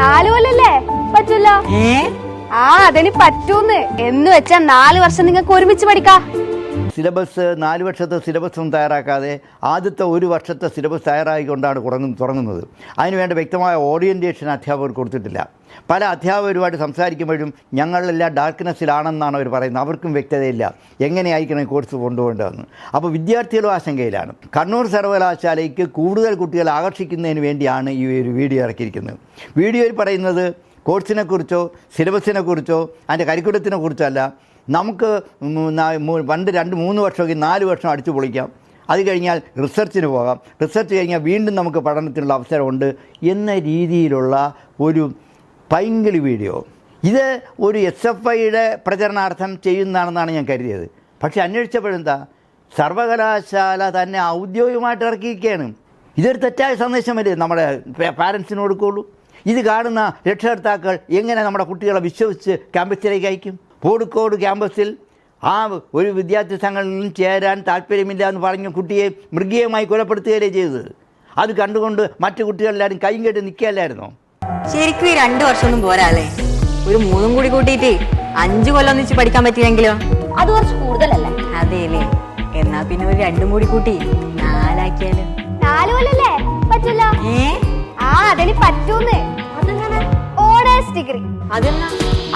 നാല് കൊല്ലല്ലേ പറ്റൂല്ലോ ആ അതിന് പറ്റൂന്ന്. എന്ന് വെച്ചാ നാല് വർഷം നിങ്ങൾക്ക് ഒരുമിച്ച് പഠിക്കാം. സിലബസ് നാല് വർഷത്തെ സിലബസും തയ്യാറാക്കാതെ ആദ്യത്തെ ഒരു വർഷത്തെ സിലബസ് തയ്യാറായിക്കൊണ്ടാണ് തുടങ്ങും തുടങ്ങുന്നത് അതിനുവേണ്ട വ്യക്തമായ ഓറിയന്റേഷൻ അധ്യാപകർ കൊടുത്തിട്ടില്ല. പല അധ്യാപകരുമായിട്ട് സംസാരിക്കുമ്പോഴും ഞങ്ങളെല്ലാം ഡാർക്ക്നെസ്സിലാണെന്നാണ് അവർ പറയുന്നത്. അവർക്കും വ്യക്തതയില്ല. എങ്ങനെയായിരിക്കണം ഈ കോഴ്സ് കൊണ്ടുപോകേണ്ടതെന്ന്. അപ്പോൾ വിദ്യാർത്ഥികളും ആശങ്കയിലാണ്. കണ്ണൂർ സർവകലാശാലയ്ക്ക് കൂടുതൽ കുട്ടികളെ ആകർഷിക്കുന്നതിന് വേണ്ടിയാണ് ഈ ഒരു വീഡിയോ ഇറക്കിയിരിക്കുന്നത്. വീഡിയോയിൽ പറയുന്നത് കോഴ്സിനെക്കുറിച്ചോ സിലബസിനെക്കുറിച്ചോ അതിന്റെ കരിക്കുലത്തിനെ കുറിച്ചോ അല്ല നമുക്ക് പണ്ട് രണ്ട് മൂന്ന് വർഷമൊക്കെ നാല് വർഷം അടിച്ചു പൊളിക്കാം. അത് കഴിഞ്ഞാൽ റിസർച്ചിന് പോകാം. റിസർച്ച് കഴിഞ്ഞാൽ വീണ്ടും നമുക്ക് പഠനത്തിനുള്ള അവസരമുണ്ട് എന്ന രീതിയിലുള്ള ഒരു പൈങ്കിളി വീഡിയോ. ഇത് ഒരു എസ് എഫ് ഐയുടെ പ്രചരണാർത്ഥം ചെയ്യുന്നതാണെന്നാണ് ഞാൻ കരുതിയത്. പക്ഷേ അന്വേഷിച്ചപ്പോഴെന്താ? സർവകലാശാല തന്നെ ഔദ്യോഗികമായിട്ട് ഇറക്കിയിരിക്കുകയാണ്. ഇതൊരു തെറ്റായ സന്ദേശമല്ലേ നമ്മുടെ പാരൻസിന് കൊടുക്കുള്ളൂ ഇത് കാണുന്ന രക്ഷകർത്താക്കൾ എങ്ങനെ നമ്മുടെ കുട്ടികളെ വിശ്വസിച്ച് ക്യാമ്പസിലേക്ക് അയക്കും? കോഴിക്കോട് ക്യാമ്പസിൽ ആ ഒരു വിദ്യാർത്ഥി സംഘടനയിൽ ചേരാൻ താല്പര്യമില്ല എന്ന് പറഞ്ഞ കുട്ടിയെ മൃഗീയമായി കൊലപ്പെടുത്തുകയല്ലേ ചെയ്തത്? അത് കണ്ടുകൊണ്ട് മറ്റു കുട്ടികളെല്ലാവരും കൈകെട്ട് കെട്ടി നിൽക്കുകയല്ലായിരുന്നോ? ശരിക്കും ഈ രണ്ടു വർഷമൊന്നും പോരാല്ലേ ഒരു മൂന്നും കൂടി കൂട്ടിയിട്ട് അഞ്ചു കൊല്ലം ഒന്നിച്ച് പഠിക്കാൻ പറ്റിയെങ്കിലോ? അത് കുറച്ച് കൂടുതലല്ലേ? അതേലേ. എന്നാ പിന്നെ ഒരു രണ്ടും കൂടി കൂട്ടി നാലാക്കിയാലോ? നാല് കൊല്ലല്ലേ? പറ്റില്ല ഏ? ആ അതിന് പറ്റൂന്ന്. Honours degree. അതെന്നാ?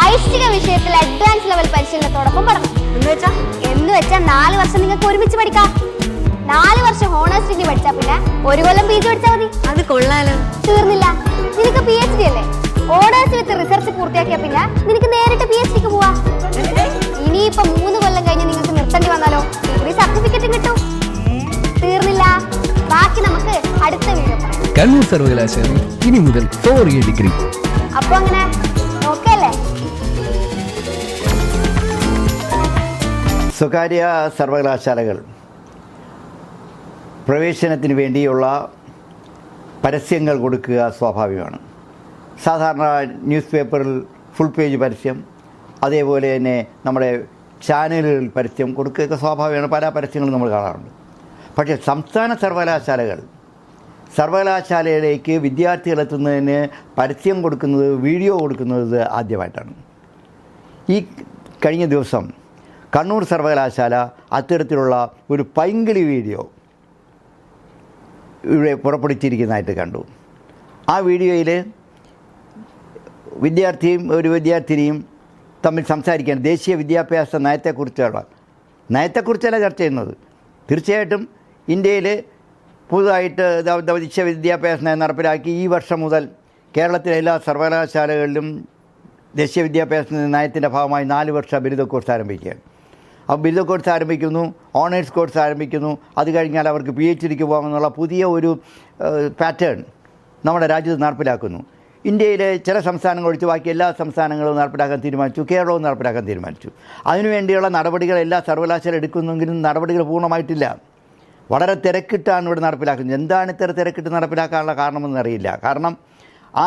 ഐച്ഛിക വിഷയത്തിൽ അഡ്വാൻസ് ലെവൽ പരിശീലനത്തോടൊപ്പം പഠനം. എന്ന് വെച്ചാ? എന്ന് വെച്ചാ നാല് വർഷം നിങ്ങൾക്ക് ഒരുമിച്ച് പഠിക്കാം. നാല് വർഷം ഓണേഴ്സ് ഡിഗ്രി പഠിച്ചാ പിന്നെ ഒരു കൊല്ലം പി ജി പഠിച്ചാൽ മതി. അത് കൊള്ളാലോ. തീർന്നില്ല. നിനക്ക് പി എച്ച് ഡി അല്ലേ ഓണേഴ്സ് വിത്ത് റിസർച്ച് പൂർത്തിയാക്കിയ പിന്നെ നിനക്ക് നേരിട്ട് പി എച്ച് ഡിക്ക് പോവാ. ഇനിയിപ്പോ മൂന്ന് കൊല്ലം കഴിഞ്ഞ് നിങ്ങൾക്ക് നിർത്തേണ്ടി വന്നാലോ? ഡിഗ്രി സർട്ടിഫിക്കറ്റ് കിട്ടും. തീർന്നില്ല. ബാക്കി നമുക്ക് അടുത്ത വീഡിയോ കണ്ണൂർ സർവകലാശാല ഇനി മുതൽ ഫോർ ഇയർ ഡിഗ്രി അപ്പൊ അങ്ങനെ നോക്കല്ലേ സ്വകാര്യ സർവകലാശാലകൾ. പ്രവേശനത്തിന് വേണ്ടിയുള്ള പരസ്യങ്ങൾ കൊടുക്കുക സ്വാഭാവികമാണ്. സാധാരണ ന്യൂസ് പേപ്പറിൽ ഫുൾ പേജ് പരസ്യം അതേപോലെ തന്നെ നമ്മുടെ ചാനലുകളിൽ പരസ്യം കൊടുക്കുകയൊക്കെ സ്വാഭാവികമാണ്. പല പരസ്യങ്ങളും നമ്മൾ കാണാറുണ്ട്. പക്ഷേ സംസ്ഥാന സർവകലാശാലകൾ സർവകലാശാലയിലേക്ക് വിദ്യാർത്ഥികൾ എത്തുന്നതിന് പരസ്യം കൊടുക്കുന്നത് വീഡിയോ കൊടുക്കുന്നത് ആദ്യമായിട്ടാണ്. ഈ കഴിഞ്ഞ ദിവസം കണ്ണൂർ സർവകലാശാല അത്തരത്തിലുള്ള ഒരു പൈങ്കിളി വീഡിയോ ഇവിടെ പുറപ്പെടുത്തിയിരിക്കുന്നതായിട്ട് കണ്ടു. ആ വീഡിയോയിൽ വിദ്യാർത്ഥിയും ഒരു വിദ്യാർത്ഥിനിയും തമ്മിൽ സംസാരിക്കാൻ ദേശീയ വിദ്യാഭ്യാസ നയത്തെക്കുറിച്ചുള്ള നയത്തെക്കുറിച്ചല്ല ചർച്ച ചെയ്യുന്നത്. തീർച്ചയായിട്ടും ഇന്ത്യയിൽ പുതുതായിട്ട് ദേശീയ വിദ്യാഭ്യാസ നയം നടപ്പിലാക്കി ഈ വർഷം മുതൽ കേരളത്തിലെ എല്ലാ സർവകലാശാലകളിലും ദേശീയ വിദ്യാഭ്യാസ നയത്തിന്റെ ഭാഗമായി നാല് വർഷ ബിരുദ കോഴ്സ് ആരംഭിക്കുകയാണ്. അപ്പോൾ ബിരുദ കോഴ്സ് ആരംഭിക്കുന്നു ഓണേഴ്സ് കോഴ്സ് ആരംഭിക്കുന്നു. അത് കഴിഞ്ഞാൽ അവർക്ക് പി എച്ച് ഡിക്ക് പോകാമെന്നുള്ള പുതിയ ഒരു പാറ്റേൺ നമ്മുടെ രാജ്യത്ത് നടപ്പിലാക്കുന്നു. ഇന്ത്യയിലെ ചില സംസ്ഥാനങ്ങൾ ഒഴിച്ച് ബാക്കി എല്ലാ സംസ്ഥാനങ്ങളും നടപ്പിലാക്കാൻ തീരുമാനിച്ചു കേരളവും നടപ്പിലാക്കാൻ തീരുമാനിച്ചു. അതിനുവേണ്ടിയുള്ള നടപടികൾ എല്ലാ സർവകലാശാല എടുക്കുന്നെങ്കിലും നടപടികൾ പൂർണമായിട്ടില്ല. വളരെ തിരക്കിട്ടാണ് ഇവിടെ നടപ്പിലാക്കുന്നത്. എന്താണ് ഇത്ര തിരക്കിട്ട് നടപ്പിലാക്കാനുള്ള കാരണമെന്നറിയില്ല കാരണം ആ ആ,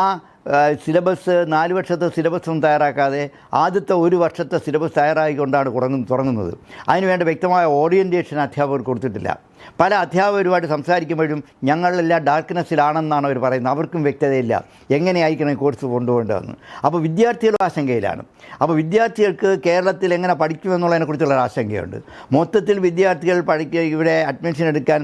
സിലബസ് നാല് വർഷത്തെ സിലബസും തയ്യാറാക്കാതെ ആദ്യത്തെ ഒരു വർഷത്തെ സിലബസ് തയ്യാറായിക്കൊണ്ടാണ് തുടങ്ങും തുടങ്ങുന്നത്. അതിനുവേണ്ട വ്യക്തമായ ഓറിയന്റേഷൻ അധ്യാപകർ കൊടുത്തിട്ടില്ല. പല അധ്യാപകരുമായിട്ട് സംസാരിക്കുമ്പോഴും ഞങ്ങളെല്ലാം ഡാർക്ക്നെസ്സിലാണെന്നാണ് അവർ പറയുന്നത്. അവർക്കും വ്യക്തതയില്ല. എങ്ങനെയായിരിക്കണം ഈ കോഴ്സ് കൊണ്ടുപോകേണ്ടതെന്ന്. അപ്പോൾ വിദ്യാർത്ഥികളും ആശങ്കയിലാണ്. അപ്പോൾ വിദ്യാർത്ഥികൾക്ക് കേരളത്തിൽ എങ്ങനെ പഠിക്കുമെന്നുള്ളതിനെക്കുറിച്ചുള്ള ആശങ്കയുണ്ട്. മൊത്തത്തിൽ വിദ്യാർത്ഥികൾ പഠിക്കുക ഇവിടെ അഡ്മിഷൻ എടുക്കാൻ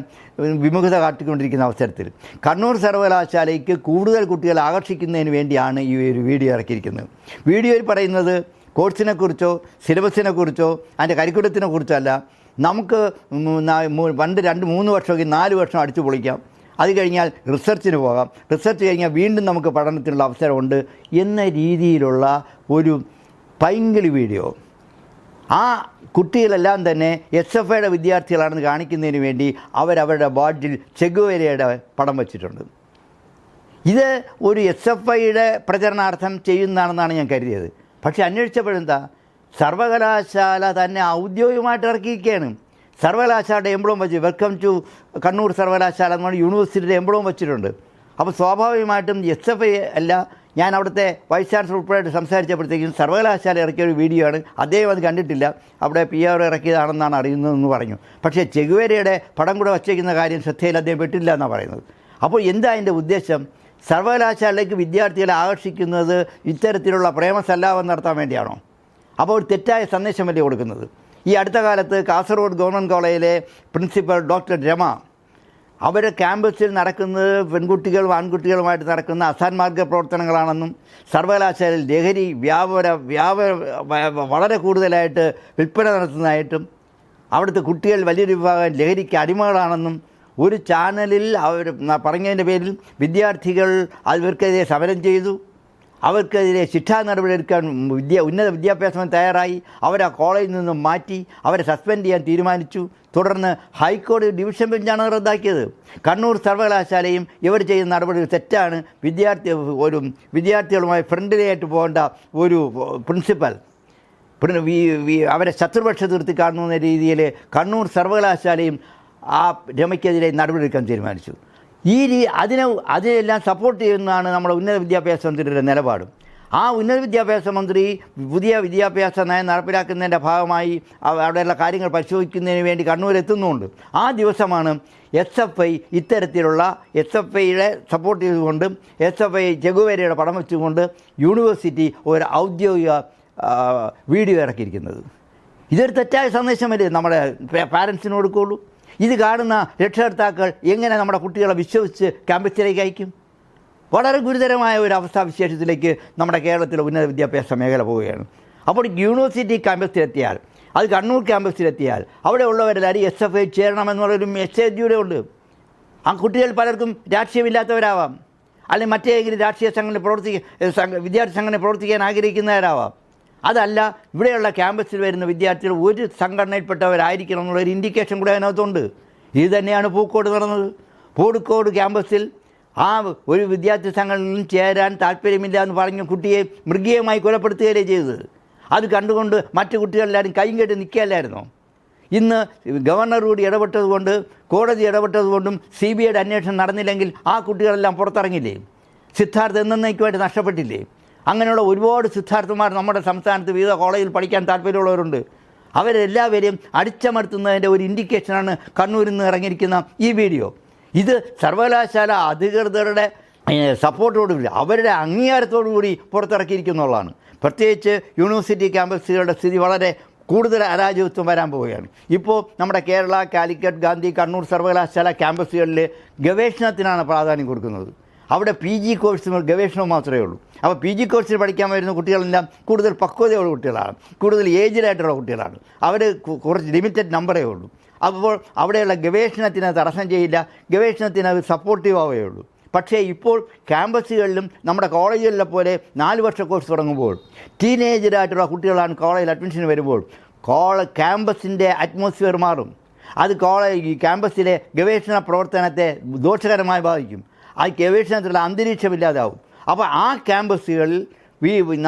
വിമുഖത കാട്ടിക്കൊണ്ടിരിക്കുന്ന അവസരത്തിൽ. കണ്ണൂർ സർവകലാശാലയ്ക്ക് കൂടുതൽ കുട്ടികളെ ആകർഷിക്കുന്നതിന് വേണ്ടിയാണ് ഈ ഒരു വീഡിയോ ഇറക്കിയിരിക്കുന്നത്. വീഡിയോയിൽ പറയുന്നത് കോഴ്സിനെക്കുറിച്ചോ സിലബസിനെക്കുറിച്ചോ അതിന്റെ കരിക്കുടത്തിനെ കുറിച്ചോ അല്ല നമുക്ക് പണ്ട് രണ്ട് മൂന്ന് വർഷമൊക്കെ നാല് വർഷം അടിച്ചു പൊളിക്കാം. അത് കഴിഞ്ഞാൽ റിസർച്ചിന് പോകാം. റിസർച്ച് കഴിഞ്ഞാൽ വീണ്ടും നമുക്ക് പഠനത്തിനുള്ള അവസരമുണ്ട് എന്ന രീതിയിലുള്ള ഒരു പൈങ്കിളി വീഡിയോ. ആ കുട്ടികളെല്ലാം തന്നെ എസ് എഫ് ഐയുടെ വിദ്യാർത്ഥികളാണെന്ന് കാണിക്കുന്നതിന് വേണ്ടി അവരവരുടെ ബാഡിൽ ചെഗുവേരയുടെ പടം വച്ചിട്ടുണ്ട്. ഇത് ഒരു എസ് എഫ് ഐയുടെ പ്രചരണാർത്ഥം ചെയ്യുന്നതാണെന്നാണ് ഞാൻ കരുതിയത്. പക്ഷേ അന്വേഷിച്ചപ്പോഴെന്താ? സർവകലാശാല തന്നെ ഔദ്യോഗികമായിട്ട് ഇറക്കിയിരിക്കുകയാണ്. സർവകലാശാലയുടെ എംബ്ലം വെച്ച് വെൽക്കം ടു കണ്ണൂർ സർവകലാശാല എന്ന് പറഞ്ഞ യൂണിവേഴ്സിറ്റിയുടെ എംബ്ലം വെച്ചിട്ടുണ്ട്. അപ്പോൾ സ്വാഭാവികമായിട്ടും എസ് എഫ് ഐ അല്ല ഞാൻ അവിടുത്തെ വൈസ് ചാൻസലർ ഉൾപ്പെടെ സംസാരിച്ചപ്പോഴത്തേക്കും സർവകലാശാല ഇറക്കിയ ഒരു വീഡിയോ ആണ്. അദ്ദേഹം അത് കണ്ടിട്ടില്ല. അവിടെ പി ആർ ഇറക്കിയതാണെന്നാണ് അറിയുന്നതെന്ന് പറഞ്ഞു. പക്ഷേ ചെഗുവേരയുടെ പടം കൂടെ വച്ചേക്കുന്ന കാര്യം ശ്രദ്ധയിൽ അദ്ദേഹം പെട്ടില്ല എന്നാണ് പറയുന്നത്. അപ്പോൾ എന്താ അതിന്റെ ഉദ്ദേശം? സർവകലാശാലയിലേക്ക് വിദ്യാർത്ഥികളെ ആകർഷിക്കുന്നത് ഇത്തരത്തിലുള്ള പ്രേമസല്ലാപം നടത്താൻ വേണ്ടിയാണോ? അപ്പോൾ ഒരു തെറ്റായ സന്ദേശമല്ലേ കൊടുക്കുന്നത്? ഈ അടുത്ത കാലത്ത് കാസർഗോഡ് ഗവൺമെന്റ് കോളേജിലെ പ്രിൻസിപ്പൽ ഡോക്ടർ രമ അവരുടെ ക്യാമ്പസിൽ നടക്കുന്നത് പെൺകുട്ടികളും ആൺകുട്ടികളുമായിട്ട് നടക്കുന്ന അസാൻമാർഗ പ്രവർത്തനങ്ങളാണെന്നും സർവകലാശാലയിൽ ലഹരി വ്യാപാര വ്യാപാര വളരെ കൂടുതലായിട്ട് വിൽപ്പന നടത്തുന്നതായിട്ടും അവിടുത്തെ കുട്ടികൾ വലിയൊരു വിഭാഗം ലഹരിക്ക് അടിമകളാണെന്നും ഒരു ചാനലിൽ അവർ പറഞ്ഞതിന്റെ പേരിൽ വിദ്യാർത്ഥികൾ അവർക്കെതിരെ സമരം ചെയ്തു. അവർക്കെതിരെ ശിക്ഷാ നടപടിയെടുക്കാൻ വിദ്യ ഉന്നത വിദ്യാഭ്യാസം തയ്യാറായി. അവരെ കോളേജിൽ നിന്നും മാറ്റി അവരെ സസ്പെൻഡ് ചെയ്യാൻ തീരുമാനിച്ചു. തുടർന്ന് ഹൈക്കോടതി ഡിവിഷൻ ബെഞ്ചാണ് റദ്ദാക്കിയത്. കണ്ണൂർ സർവകലാശാലയും ഇവർ ചെയ്യുന്ന നടപടികൾ തെറ്റാണ്. വിദ്യാർത്ഥി ഒരു വിദ്യാർത്ഥികളുമായി ഫ്രണ്ട്ലിയായിട്ട് പോകേണ്ട ഒരു പ്രിൻസിപ്പൽ. അവരെ ശത്രുപക്ഷ തീർത്തി കാണുന്ന രീതിയിൽ കണ്ണൂർ സർവകലാശാലയും ആ രമയ്ക്കെതിരെ നടപടിയെടുക്കാൻ തീരുമാനിച്ചു. ഈ രീ അതിനെ അതിനെല്ലാം സപ്പോർട്ട് ചെയ്യുന്നതാണ് നമ്മുടെ ഉന്നത വിദ്യാഭ്യാസ മന്ത്രിയുടെ നിലപാടും. ആ ഉന്നത വിദ്യാഭ്യാസ മന്ത്രി പുതിയ വിദ്യാഭ്യാസ നയം നടപ്പിലാക്കുന്നതിന്റെ ഭാഗമായി അവിടെയുള്ള കാര്യങ്ങൾ പരിശോധിക്കുന്നതിന് വേണ്ടി കണ്ണൂർ എത്തുന്നുണ്ട് ആ ദിവസമാണ് എസ് എഫ് ഐ ഇത്തരത്തിലുള്ള എസ് എഫ് ഐയുടെ സപ്പോർട്ട് ചെയ്തുകൊണ്ട് എസ് എഫ് ഐ ചെഗുവേരയുടെ പടം വെച്ചുകൊണ്ട് യൂണിവേഴ്സിറ്റി ഒരു ഔദ്യോഗിക വീഡിയോ ഇറക്കിയിരിക്കുന്നത്. ഇതൊരു തെറ്റായ സന്ദേശമല്ലേ നമ്മുടെ പാരൻസിന് കൊടുക്കുകയുള്ളൂ? ഇത് കാണുന്ന രക്ഷകർത്താക്കൾ എങ്ങനെ നമ്മുടെ കുട്ടികളെ വിശ്വസിച്ച് ക്യാമ്പസിലേക്ക് അയക്കും? വളരെ ഗുരുതരമായ ഒരു അവസ്ഥാ വിശേഷത്തിലേക്ക് നമ്മുടെ കേരളത്തിലെ ഉന്നത വിദ്യാഭ്യാസ മേഖല പോവുകയാണ്. അപ്പോൾ യൂണിവേഴ്സിറ്റി ക്യാമ്പസിലെത്തിയാൽ അത് കണ്ണൂർ ക്യാമ്പസിലെത്തിയാൽ അവിടെ ഉള്ളവരെല്ലാവരും എസ് എഫ് ഐ ചേരണമെന്നുള്ളൊരു മെസ്സേജ് കൂടെ ഉണ്ട്. ആ കുട്ടികൾ പലർക്കും രാഷ്ട്രീയമില്ലാത്തവരാവാം. അല്ലെങ്കിൽ മറ്റേതെങ്കിലും രാഷ്ട്രീയ സംഘടന പ്രവർത്തിക്കാൻ വിദ്യാർത്ഥി സംഘടന പ്രവർത്തിക്കാൻ ആഗ്രഹിക്കുന്നവരാവാം. അതല്ല ഇവിടെയുള്ള ക്യാമ്പസിൽ വരുന്ന വിദ്യാർത്ഥികൾ ഒരു സംഘടനയിൽപ്പെട്ടവരായിരിക്കണം എന്നുള്ളൊരു ഇൻഡിക്കേഷൻ കൂടെ അതിനകത്തുണ്ട്. ഇത് തന്നെയാണ് പൂക്കോട് നടന്നത്. പൂക്കോട് ക്യാമ്പസിൽ ആ ഒരു വിദ്യാർത്ഥി സംഘടനയിൽ ചേരാൻ താല്പര്യമില്ല എന്ന് പറഞ്ഞ കുട്ടിയെ മൃഗീയമായി കൊലപ്പെടുത്തുകയല്ലേ ചെയ്തത്. അത് കണ്ടുകൊണ്ട് മറ്റു കുട്ടികളെല്ലാവരും കൈയും കെട്ടി നിൽക്കുകയല്ലായിരുന്നോ? ഇന്ന് ഗവർണർ കൂടി ഇടപെട്ടതുകൊണ്ട് കോടതി ഇടപെട്ടതുകൊണ്ടും സി ബി ഐയുടെ അന്വേഷണം നടന്നില്ലെങ്കിൽ ആ കുട്ടികളെല്ലാം പുറത്തിറങ്ങില്ലേ? സിദ്ധാർത്ഥ് എന്നേക്കുമായിട്ട് നഷ്ടപ്പെട്ടില്ലേ? അങ്ങനെയുള്ള ഒരുപാട് സിദ്ധാർത്ഥന്മാർ നമ്മുടെ സംസ്ഥാനത്ത് വിവിധ കോളേജിൽ പഠിക്കാൻ താല്പര്യമുള്ളവരുണ്ട്. അവരെല്ലാവരെയും അടിച്ചമർത്തുന്നതിന്റെ ഒരു ഇൻഡിക്കേഷനാണ് കണ്ണൂരിൽ നിന്ന് ഇറങ്ങിയിരിക്കുന്ന ഈ വീഡിയോ. ഇത് സർവകലാശാല അധികൃതരുടെ സപ്പോർട്ടോടുകൂടി അവരുടെ അംഗീകാരത്തോടുകൂടി പുറത്തിറക്കിയിരിക്കുന്നുള്ളതാണ്. പ്രത്യേകിച്ച് യൂണിവേഴ്സിറ്റി ക്യാമ്പസുകളുടെ സ്ഥിതി വളരെ കൂടുതൽ അരാജകത്വം വരാൻ പോവുകയാണ്. ഇപ്പോൾ നമ്മുടെ കേരള കാലിക്കറ്റ് ഗാന്ധി കണ്ണൂർ സർവകലാശാല ക്യാമ്പസുകളിൽ ഗവേഷണത്തിനാണ് പ്രാധാന്യം കൊടുക്കുന്നത്. അവിടെ പി ജി കോഴ്സ് ഗവേഷണവും മാത്രമേ ഉള്ളൂ. അപ്പോൾ പി ജി കോഴ്സിൽ പഠിക്കാൻ വരുന്ന കുട്ടികളെല്ലാം കൂടുതൽ പക്വതയുള്ള കുട്ടികളാണ്. കൂടുതൽ ഏജിലായിട്ടുള്ള കുട്ടികളാണ്. അവർ കുറച്ച് ലിമിറ്റഡ് നമ്പറേ ഉള്ളൂ. അപ്പോൾ അവിടെയുള്ള ഗവേഷണത്തിന് തടസ്സം ചെയ്യില്ല. ഗവേഷണത്തിന് അത് സപ്പോർട്ടീവ് ആവുകയുള്ളൂ പക്ഷേ ഇപ്പോൾ ക്യാമ്പസുകളിലും നമ്മുടെ കോളേജുകളിലെ പോലെ നാല് വർഷ കോഴ്സ് തുടങ്ങുമ്പോൾ ടീനേജറായിട്ടുള്ള കുട്ടികളാണ് കോളേജിൽ അഡ്മിഷന് വരുമ്പോൾ. കോള ക്യാമ്പസിന്റെ അറ്റ്മോസ്ഫിയർ മാറും. അത് കോളേജ് ക്യാമ്പസിലെ ഗവേഷണ പ്രവർത്തനത്തെ ദോഷകരമായി ബാധിക്കും. ആ ഗവേഷണത്തിലുള്ള അന്തരീക്ഷമില്ലാതാവും. അപ്പോൾ ആ ക്യാമ്പസുകളിൽ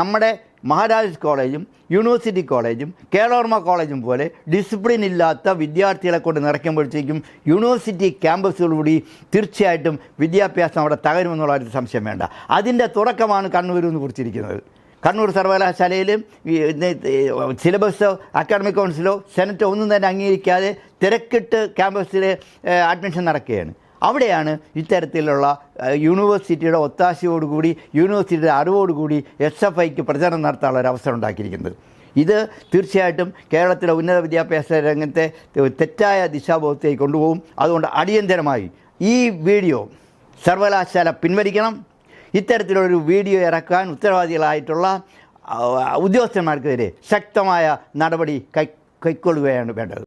നമ്മുടെ മഹാരാജാസ് കോളേജും യൂണിവേഴ്സിറ്റി കോളേജും കേളോർമ കോളേജും പോലെ ഡിസിപ്ലിൻ ഇല്ലാത്ത വിദ്യാർത്ഥികളെ കൊണ്ട് നിറയ്ക്കുമ്പോഴത്തേക്കും യൂണിവേഴ്സിറ്റി ക്യാമ്പസുകളിലൂടെ തീർച്ചയായിട്ടും വിദ്യാഭ്യാസം അവിടെ തകരുമെന്നുള്ള ഒരു സംശയം വേണ്ട. അതിന്റെ തുടക്കമാണ് കണ്ണൂരിൽ നിന്ന് കുറിച്ചിരിക്കുന്നത്. കണ്ണൂർ സർവകലാശാലയിലും സിലബസോ അക്കാഡമിക് കൗൺസിലോ സെനറ്റോ ഒന്നും തന്നെ അംഗീകരിക്കാതെ തിരക്കിട്ട് ക്യാമ്പസിൽ അഡ്മിഷൻ നടക്കുകയാണ്. അവിടെയാണ് ഇത്തരത്തിലുള്ള യൂണിവേഴ്സിറ്റിയുടെ ഒത്താശയോടുകൂടി യൂണിവേഴ്സിറ്റിയുടെ അറിവോടുകൂടി എസ് എഫ് ഐക്ക് പ്രചരണം നടത്താനുള്ള അവസരം ഉണ്ടാക്കിയിരിക്കുന്നത്. ഇത് തീർച്ചയായിട്ടും കേരളത്തിലെ ഉന്നത വിദ്യാഭ്യാസ രംഗത്തെ തെറ്റായ ദിശാബോധത്തേക്ക് കൊണ്ടുപോകും. അതുകൊണ്ട് അടിയന്തരമായി ഈ വീഡിയോ സർവകലാശാല പിൻവലിക്കണം. ഇത്തരത്തിലുള്ളൊരു വീഡിയോ ഇറക്കാൻ ഉത്തരവാദികളായിട്ടുള്ള ഉദ്യോഗസ്ഥന്മാർക്കെതിരെ ശക്തമായ നടപടി കൈക്കൊള്ളുകയാണ് വേണ്ടത്.